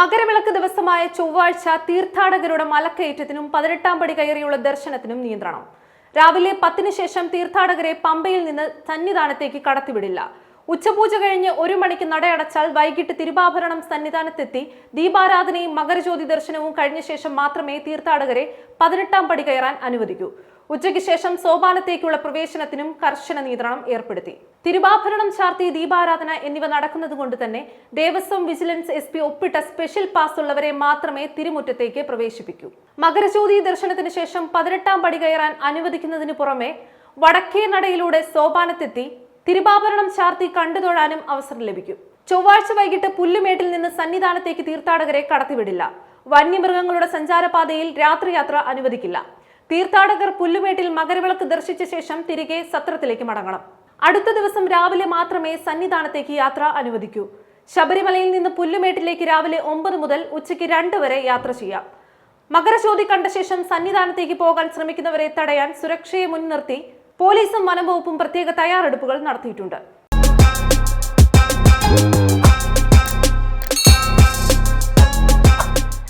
മകരവിളക്ക് ദിവസമായ ചൊവ്വാഴ്ച തീർത്ഥാടകരുടെ മലക്കയറ്റത്തിനും പതിനെട്ടാം പടി കയറിയുള്ള ദർശനത്തിനും നിയന്ത്രണം. രാവിലെ പത്തിന് ശേഷം തീർത്ഥാടകരെ പമ്പയിൽ നിന്ന് സന്നിധാനത്തേക്ക് കടത്തിവിടില്ല. ഉച്ചപൂജ കഴിഞ്ഞ് ഒരു മണിക്ക് നടയടച്ചാൽ വൈകിട്ട് തിരുവാഭരണം സന്നിധാനത്തെത്തി ദീപാരാധനയും മകരജ്യോതി ദർശനവും കഴിഞ്ഞ ശേഷം മാത്രമേ തീർത്ഥാടകരെ പതിനെട്ടാം പടി കയറാൻ അനുവദിക്കൂ. ഉച്ചയ്ക്ക് ശേഷം സോപാനത്തേക്കുള്ള പ്രവേശനത്തിനും കർശന നിയന്ത്രണം ഏർപ്പെടുത്തി. തിരുവാഭരണം ചാർത്തി ദീപാരാധന എന്നിവ നടക്കുന്നതുകൊണ്ട് തന്നെ ദേവസ്വം വിജിലൻസ് എസ് പി ഒപ്പിട്ട സ്പെഷ്യൽ പാസ് ഉള്ളവരെ മാത്രമേ തിരുമുറ്റത്തേക്ക് പ്രവേശിപ്പിക്കൂ. മകരജ്യോതി ദർശനത്തിന് ശേഷം പതിനെട്ടാം പടി കയറാൻ അനുവദിക്കുന്നതിന് പുറമെ വടക്കേ നടയിലൂടെ സോപാനത്തെത്തി തിരുവാഭരണം ചാർത്തി കണ്ടുതൊഴാനും അവസരം ലഭിക്കും. ചൊവ്വാഴ്ച വൈകിട്ട് പുല്ലുമേട്ടിൽ നിന്ന് സന്നിധാനത്തേക്ക് തീർത്ഥാടകരെ കടത്തിവിടില്ല. വന്യമൃഗങ്ങളുടെ സഞ്ചാരപാതയിൽ രാത്രിയാത്ര അനുവദിക്കില്ല. തീർത്ഥാടകർ പുല്ലുമേട്ടിൽ മകരവിളക്ക് ദർശിച്ച ശേഷം തിരികെ സത്രത്തിലേക്ക് മടങ്ങണം. അടുത്ത ദിവസം രാവിലെ മാത്രമേ സന്നിധാനത്തേക്ക് യാത്ര അനുവദിക്കൂ. ശബരിമലയിൽ നിന്ന് പുല്ലുമേട്ടിലേക്ക് രാവിലെ ഒമ്പത് മുതൽ ഉച്ചയ്ക്ക് രണ്ട് വരെ യാത്ര ചെയ്യാം. മകരജ്യോതി കണ്ട ശേഷം സന്നിധാനത്തേക്ക് പോകാൻ ശ്രമിക്കുന്നവരെ തടയാൻ സുരക്ഷയെ മുൻനിർത്തി പോലീസും വനംവകുപ്പും പ്രത്യേക തയ്യാറെടുപ്പുകൾ നടത്തിയിട്ടുണ്ട്.